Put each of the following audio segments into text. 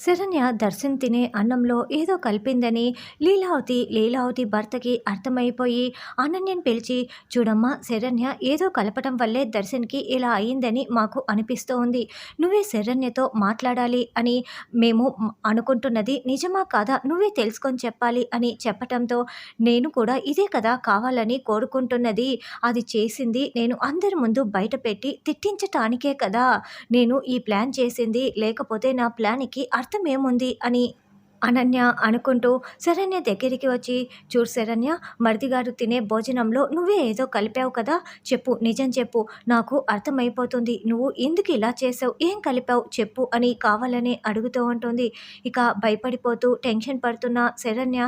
శరణ్య దర్శన్ తినే అన్నంలో ఏదో కలిపిందని లీలావతి లీలావతి భర్తకి అర్థమైపోయి అనన్యని పిలిచి చూడమ్మా శరణ్య ఏదో కలపటం వల్లే దర్శన్కి ఇలా అయిందని మాకు అనిపిస్తూ ఉంది నువ్వే శరణ్యతో మాట్లాడాలి అని మేము అనుకుంటున్నది నిజమా కాదా నువ్వే తెలుసుకొని చెప్పాలి అని చెప్పటంతో నేను కూడా ఇదే కదా కావాలని కోరుకుంటున్నది. అది చేసింది నేను అందరి ముందు బయట పెట్టి తిట్టించటానికే కదా. నేను ఈ ప్లాన్ చేసింది లేకపోతే నా ప్లాన్కి అర్థమేముంది అని అనన్య అనుకుంటూ శరణ్య దగ్గరికి వచ్చి చూడు శరణ్య మరిదిగారు తినే భోజనంలో నువ్వే ఏదో కలిపావు కదా. చెప్పు నిజం చెప్పు. నాకు అర్థమైపోతుంది. నువ్వు ఎందుకు ఇలా చేసావు ఏం కలిపావు? చెప్పు అని కావాలని అడుగుతూ ఉంటుంది. ఇక భయపడిపోతూ టెన్షన్ పడుతున్న శరణ్య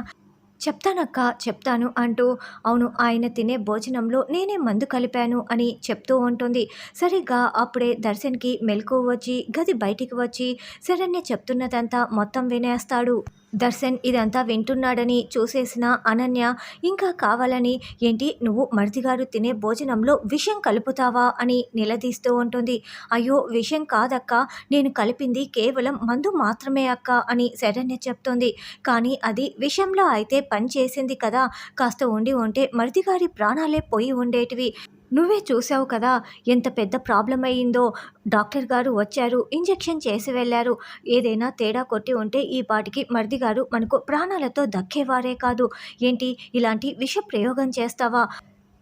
చెప్తానక్క చెప్తాను అంటూ అవును ఆయన తినే భోజనంలో నేనే మందు కలిపాను అని చెప్తూ ఉంటుంది. సరిగ్గా అప్పుడే దర్శన్కి మెలకు వచ్చి గది బయటికి వచ్చి శరణ్య చెప్తున్నదంతా మొత్తం వినేస్తాడు. దర్శన్ ఇదంతా వింటున్నాడని చూసేసిన అనన్య ఇంకా కావాలని ఏంటి? నువ్వు మరిదిగారు తినే భోజనంలో విషం కలుపుతావా? అని నిలదీస్తూ ఉంటుంది. అయ్యో విషం కాదక్క నేను కలిపింది కేవలం మందు మాత్రమే అక్క అని శరణ్య చెప్తుంది. కానీ అది విషంలో అయితే పని చేసింది కదా కాస్త ఉండి ఉంటే మరిదిగారి ప్రాణాలే పోయి ఉండేటివి. నువ్వే చూసావు కదా ఎంత పెద్ద ప్రాబ్లం అయ్యిందో. డాక్టర్ గారు వచ్చారు ఇంజెక్షన్ చేసి వెళ్ళారు. ఏదైనా తేడా కొట్టి ఉంటే ఈ పాటికి మరిది గారు మనకు ప్రాణాలతో దక్కేవారే కాదు. ఏంటి ఇలాంటి విష ప్రయోగం చేస్తావా?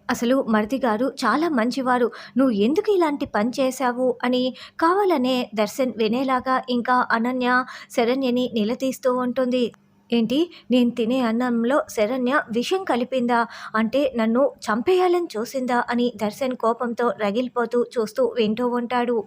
అసలు మరిది గారు చాలా మంచివారు. నువ్వు ఎందుకు ఇలాంటి పని చేశావు అని కావాలనే దర్శన్ వినేలాగా ఇంకా అనన్య శరణ్యని నిలదీస్తూ ఉంటుంది. ఏంటి? నేను తినే అన్నంలో శరణ్య విషం కలిపిందా? అంటే నన్ను చంపేయాలని చూసిందా? అని దర్శన్ కోపంతో రగిలిపోతూ చూస్తూ వింటూ ఉంటాడు.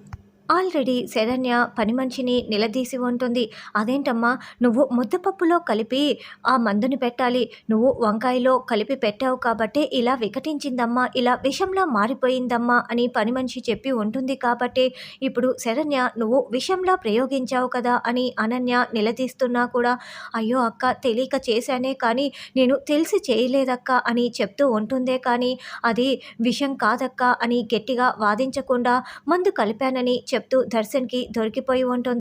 ఆల్రెడీ శరణ్య పని మనిషిని నిలదీసి ఉంటుంది. అదేంటమ్మా? నువ్వు ముద్దపప్పులో కలిపి ఆ మందుని పెట్టాలి. నువ్వు వంకాయలో కలిపి పెట్టావు కాబట్టి ఇలా వికటించిందమ్మా. ఇలా విషంలా మారిపోయిందమ్మా అని పని మనిషి చెప్పి ఉంటుంది కాబట్టి ఇప్పుడు శరణ్య నువ్వు విషంలా ప్రయోగించావు కదా అని అనన్య నిలదీస్తున్నా కూడా అయ్యో అక్క తెలియక చేశానే కానీ నేను తెలిసి చేయలేదక్క అని చెప్తూ ఉంటుందే కానీ అది విషం కాదక్క అని గట్టిగా వాదించకుండా మందు కలిపానని చెప్తూ దర్శన్కి దొరికిపోయి ఉంటుంది